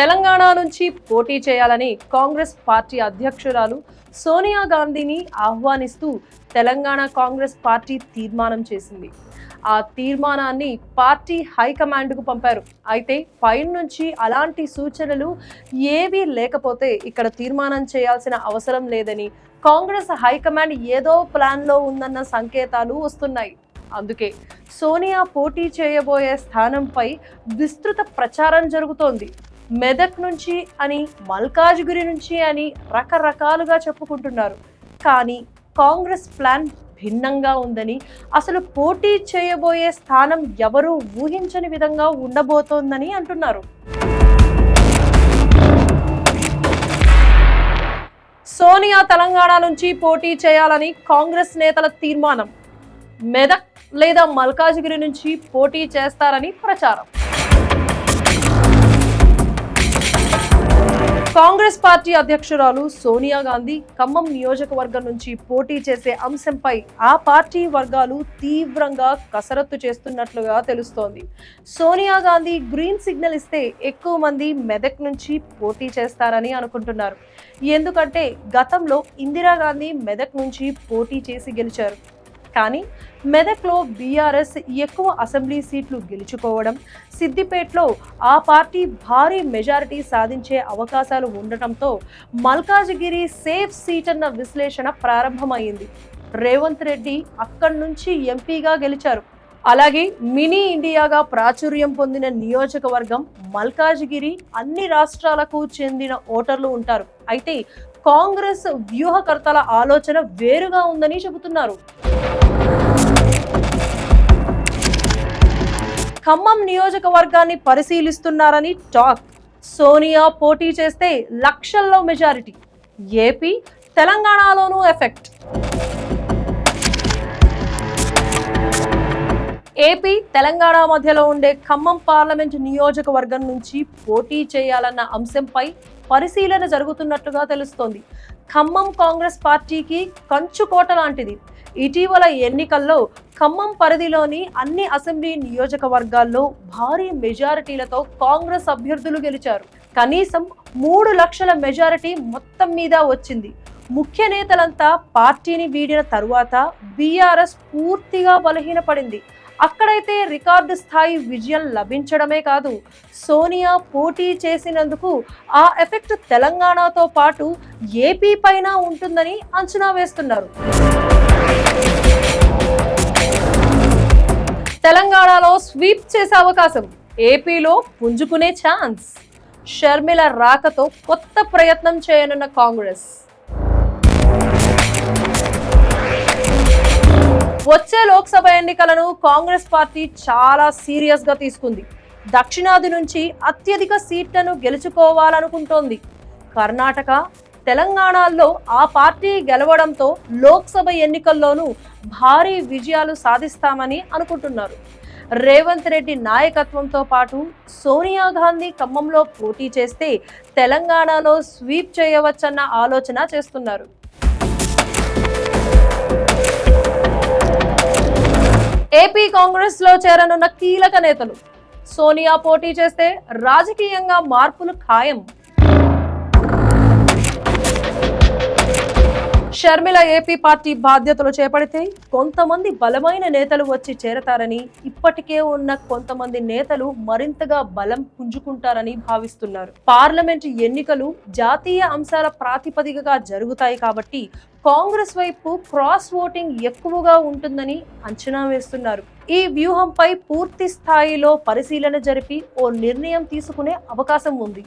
తెలంగాణ నుంచి పోటీ చేయాలని కాంగ్రెస్ పార్టీ అధ్యక్షురాలు సోనియా గాంధీని ఆహ్వానిస్తూ తెలంగాణ కాంగ్రెస్ పార్టీ తీర్మానం చేసింది. ఆ తీర్మానాన్ని పార్టీ హైకమాండ్కు పంపారు. అయితే పైన నుంచి అలాంటి సూచనలు ఏవీ లేకపోతే ఇక్కడ తీర్మానం చేయాల్సిన అవసరం లేదని కాంగ్రెస్ హైకమాండ్ ఏదో ప్లాన్లో ఉందన్న సంకేతాలు వస్తున్నాయి. అందుకే సోనియా పోటీ చేయబోయే స్థానంపై విస్తృత ప్రచారం జరుగుతోంది. మెదక్ నుంచి అని మల్కాజ్గిరి నుంచి అని రకరకాలుగా చెప్పుకుంటున్నారు. కానీ కాంగ్రెస్ ప్లాన్ భిన్నంగా ఉందని అసలు పోటీ చేయబోయే స్థానం ఎవరూ ఊహించని విధంగా ఉండబోతోందని అంటున్నారు. సోనియా తెలంగాణ నుంచి పోటీ చేయాలని కాంగ్రెస్ నేతల తీర్మానం. మెదక్ లేదా మల్కాజ్గిరి నుంచి పోటీ చేస్తారని ప్రచారం. కాంగ్రెస్ పార్టీ అధ్యక్షురాలు సోనియా గాంధీ ఖమ్మం నియోజకవర్గం నుంచి పోటీ చేసే అంశంపై ఆ పార్టీ వర్గాలు తీవ్రంగా కసరత్తు చేస్తున్నట్లుగా తెలుస్తోంది. సోనియా గాంధీ గ్రీన్ సిగ్నల్ ఇస్తే ఎక్కువ మంది మెదక్ నుంచి పోటీ చేస్తారని అనుకుంటున్నారు. ఎందుకంటే గతంలో ఇందిరాగాంధీ మెదక్ నుంచి పోటీ చేసి గెలిచారు. కానీ మెదక్లో బీఆర్ఎస్ ఎక్కువ అసెంబ్లీ సీట్లు గెలుచుకోవడం సిద్దిపేటలో ఆ పార్టీ భారీ మెజారిటీ సాధించే అవకాశాలు ఉండటంతో మల్కాజ్గిరి సేఫ్ సీట్ అన్న విశ్లేషణ ప్రారంభమైంది రేవంత్ రెడ్డి అక్కడి నుంచి ఎంపీగా గెలిచారు. అలాగే మినీ ఇండియాగా ప్రాచుర్యం పొందిన నియోజకవర్గం మల్కాజ్గిరి అన్ని రాష్ట్రాలకు చెందిన ఓటర్లు ఉంటారు. అయితే కాంగ్రెస్ వ్యూహకర్తల ఆలోచన వేరుగా ఉందని చెబుతున్నారు. ఖమ్మం నియోజకవర్గాన్ని పరిశీలిస్తున్నారని టాక్. సోనియా పోటీ చేస్తే లక్షల్లో మెజారిటీ. ఏపీ తెలంగాణలోనూ ఎఫెక్ట్. ఏపీ తెలంగాణ మధ్యలో ఉండే ఖమ్మం పార్లమెంట్ నియోజకవర్గం నుంచి పోటీ చేయాలన్న అంశంపై పరిశీలన జరుగుతున్నట్లుగా తెలుస్తోంది. ఖమ్మం కాంగ్రెస్ పార్టీకి కంచుకోట లాంటిది. ఇటీవల ఎన్నికల్లో ఖమ్మం పరిధిలోని అన్ని అసెంబ్లీ నియోజకవర్గాల్లో భారీ మెజారిటీలతో కాంగ్రెస్ అభ్యర్థులు గెలిచారు. కనీసం మూడు లక్షల మెజారిటీ మొత్తం మీద వచ్చింది. ముఖ్య నేతలంతా పార్టీని వీడిన తరువాత బీఆర్ఎస్ పూర్తిగా బలహీనపడింది. అక్కడైతే రికార్డు స్థాయి విజయం లభించడమే కాదు సోనియా పోటీ చేసినందుకు ఆ ఎఫెక్ట్ తెలంగాణతో పాటు ఏపీ పైన ఉంటుందని అంచనా వేస్తున్నారు. తెలంగాణలో స్వీప్ చేసే అవకాశం ఏపీలో పుంజుకునే ఛాన్స్. షర్మిల రాకతో కొత్త ప్రయత్నం చేయనున్న కాంగ్రెస్. లోక్సభ ఎన్నికలను కాంగ్రెస్ పార్టీ చాలా సీరియస్గా తీసుకుంది. దక్షిణాది నుంచి అత్యధిక సీట్లను గెలుచుకోవాలనుకుంటోంది. కర్ణాటక తెలంగాణలో ఆ పార్టీ గెలవడంతో లోక్సభ ఎన్నికల్లోనూ భారీ విజయాలు సాధిస్తామని అనుకుంటున్నారు. రేవంత్ రెడ్డి నాయకత్వంతో పాటు సోనియా గాంధీ ఖమ్మంలో పోటీ చేస్తే తెలంగాణలో స్వీప్ చేయవచ్చన్న ఆలోచన చేస్తున్నారు. ఏపీ కాంగ్రెస్లో చేరనున్న కీలక నేతలు. సోనియా పోటీ చేస్తే రాజకీయంగా మార్పులు ఖాయం. షర్మిల ఏపీ పార్టీ బాధ్యతలు చేపడితే కొంతమంది బలమైన నేతలు వచ్చి చేరతారని ఇప్పటికే ఉన్న కొంతమంది నేతలు మరింతగా బలం పుంజుకుంటారని భావిస్తున్నారు. పార్లమెంట్ ఎన్నికలు జాతీయ అంశాల ప్రాతిపదికగా జరుగుతాయి కాబట్టి కాంగ్రెస్ వైపు క్రాస్ ఓటింగ్ ఎక్కువగా ఉంటుందని అంచనా వేస్తున్నారు. ఈ వ్యూహంపై పూర్తి స్థాయిలో పరిశీలన జరిపి ఓ నిర్ణయం తీసుకునే అవకాశం ఉంది.